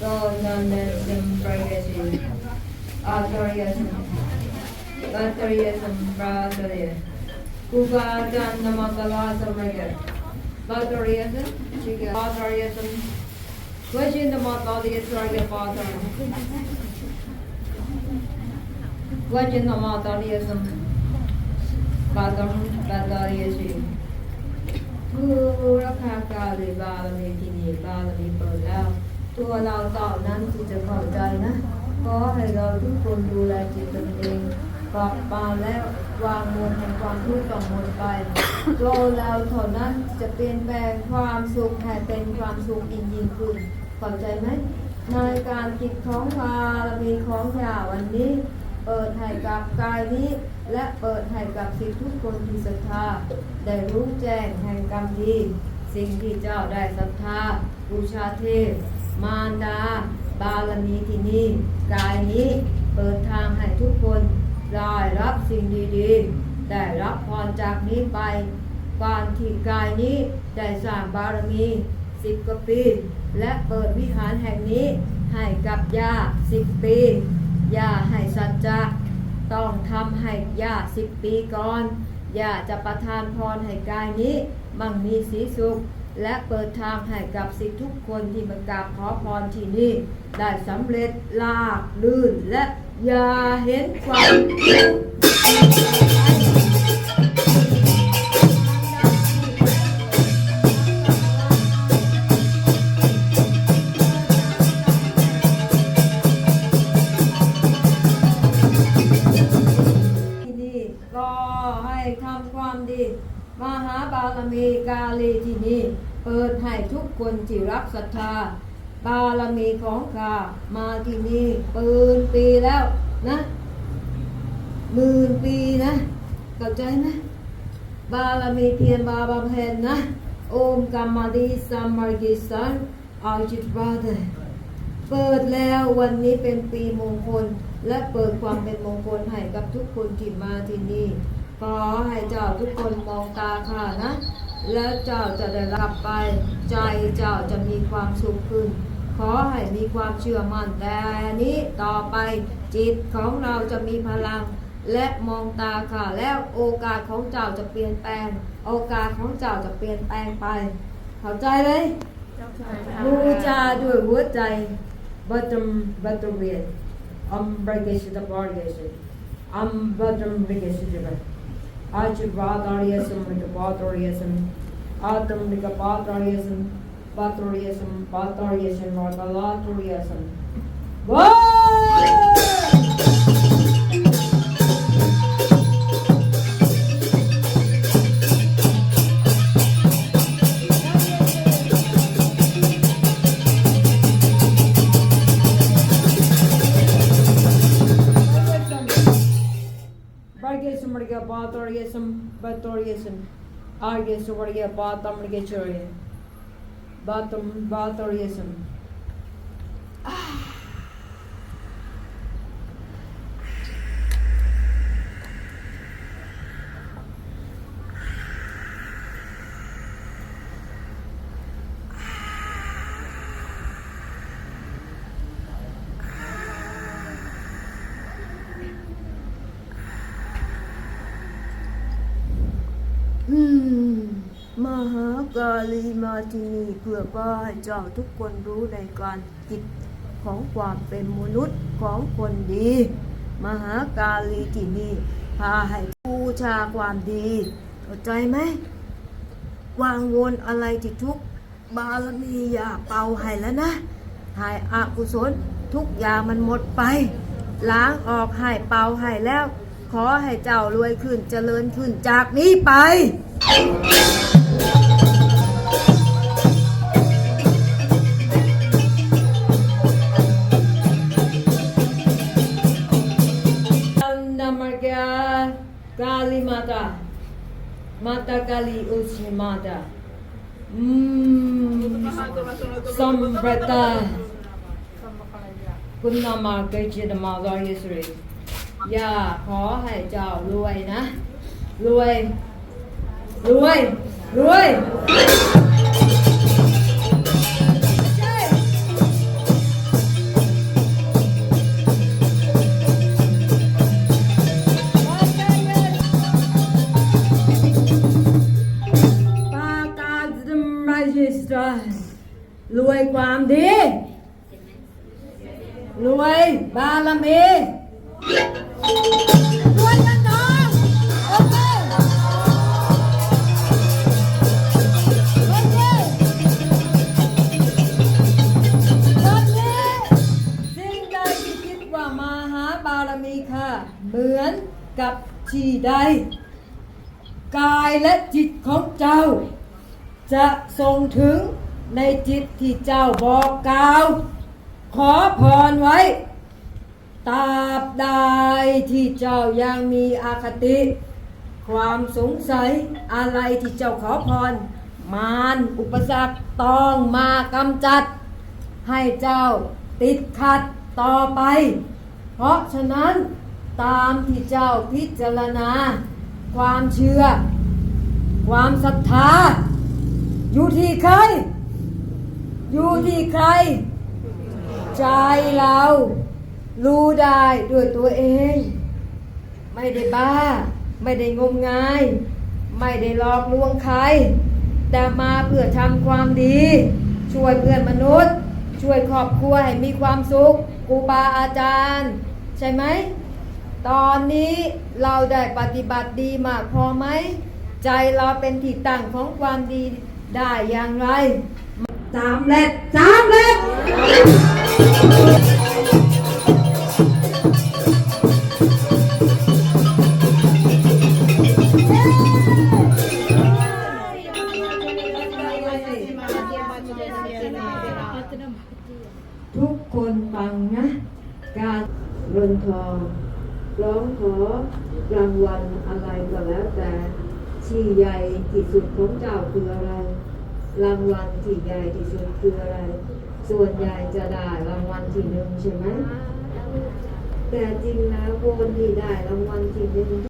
Donandasam Prayasi Acharyasam Vacharyasam Prasarya Kugajan Namakalasam Raya Vacharyasam Shiga Vacharyasam Vajinamataliya Sarya Vacharyasam Vajinamataliya Vatam Vacharyasam ผู้รักษาการหรือบารมีที่นี่บารมีเปิดแล้ว ตัวเราต่อนั้นที่จะเข้าใจนะขอให้เราทุกคนดูแลจิตตนเองปรับปาและวางมวลแห่งความทุกข์ต่อมวลไปตัวเราเท่านั้นจะเปลี่ยนแปลงความสุขให้เป็นความสุขยิ่งยิ่งขึ้นเข้าใจไหมในการกิจของบารมีของยาวันนี้ เปิดให้กับกายนี้ และเปิดให้กับสิ่งทุกคนที่ศรัทธาได้รู้แจ้งแห่งกรรมดี สิ่งที่เจ้าได้ศรัทธาบูชาเทพ มารดา บารมีที่นี่กายนี้เปิดทางให้ทุกคนได้รับสิ่งดีๆ ได้รับพรจากนี้ไปการที่กายนี้ได้สร้างบารมีสิบกว่าปี และเปิดวิหารแห่งนี้ให้กับญาสิบปียาให้สัจจะต้องทำให้ยาสิบปีก่อนย่าจะประทานพรให้กายนี้มั่งมีสีสุข และเปิดทางให้กับสิทธิทุกคนที่มากราบขอพรที่นี่ ได้สำเร็จลาบลื่นและอย่าเห็นความที่นี่ก็ให้ทำความดี มหาบารมีกาลีที่นี่เปิดให้ทุกคนที่รักศรัทธา บารมีของข้ามาที่นี่ปืนปีแล้วนะหมื่นปีนะเข้าใจนะบารมีเพียรบาบำเพ็ญนะโอมกัมมาดีสัมมากิสันอาจิตบาเดเปิดแล้ววันนี้เป็นปีมงคล และเปิดความเป็นมงคลให้กับทุกคนที่มาที่นี่ ขอให้เจ้าทุกคนมองตาข้านะ แล้วเจ้าจะได้รับไป ใจเจ้าจะมีความสุขขึ้น ขอให้มีความเชื่อมั่นแต่นี้ต่อไปจิตของเราจะมีพลัง และมองตาค่ะ แล้วโอกาสของเจ้าจะเปลี่ยนแปลง โอกาสของเจ้าจะเปลี่ยนแปลงไป เข้าใจเลยบูชาด้วยหัวใจบัตรมบัตรเวียนอัมบริเกชิตบริเกชิอัมบัตรมบริเกชิตบอาจิบาตาริ ยสมมิกปาตาริ batorgesin argesu varge batam rge chore batam batorgesin ah อืมมหากาลีมาที่นี่เพื่อป้าให้เจ้าทุกคนรู้ในการจิตของความเป็นมนุษย์ของคนดี มหากาลีที่นี่พาให้บูชาความดีเข้าใจไหมวางวนอะไรที่ทุกบารมีอย่าเป่าให้แล้วนะหายอกุศลทุกอย่างมันหมดไป ล้างออกให้เป่าให้แล้ว ขอให้เจ้ารวยขึ้นเจริญขึ้นจากนี้ไป Namarga Kali Mata Mata Kali Usi Mata Mm Sambrata Kunama Gaji the Mother Yesri อย่าขอให้เจ้ารวยนะ รวย รวย รวยรวยความดี รวยบารมี เงินทอนนี้สิ่งใดที่คิดว่ามาหาบารมีค่ะเหมือนกับที่ใด กายและจิตของเจ้า จะส่งถึงในจิตที่เจ้าบอกกล่าว ขอพรไว้ ตราบใดที่เจ้ายังมีอาคติ ความสงสัยอะไรที่เจ้าขอพร มารอุปสรรคต้องมากำจัด ให้เจ้าติดขัดต่อไป เพราะฉะนั้นตามที่เจ้าพิจารณา ความเชื่อ ความศรัทธา อยู่ที่ใคร อยู่ที่ใคร ใจเรา รู้ได้ด้วยตัวเอง ไม่ได้บ้า ไม่ได้งมงาย ไม่ได้หลอกลวงใคร แต่มาเพื่อทำความดี ช่วยเพื่อนมนุษย์ ช่วยครอบครัวให้มีความสุขครูบาอาจารย์ ใช่ไหม ตอนนี้เราได้ปฏิบัติดีมากพอไหม ใจเราเป็นที่ตั้งของความดีได้อย่างไรสามเล็ดสามเล็ด นทอง ร้องขอรางวัลอะไรก็แล้วแต่ที่ใหญ่ที่สุดของเจ้าคืออะไร รางวัลที่ใหญ่ที่สุดคืออะไร ส่วนใหญ่จะได้รางวัลที่หนึ่งใช่ไหมแต่จริงแล้วคนที่ได้รางวัลที่หนึ่ง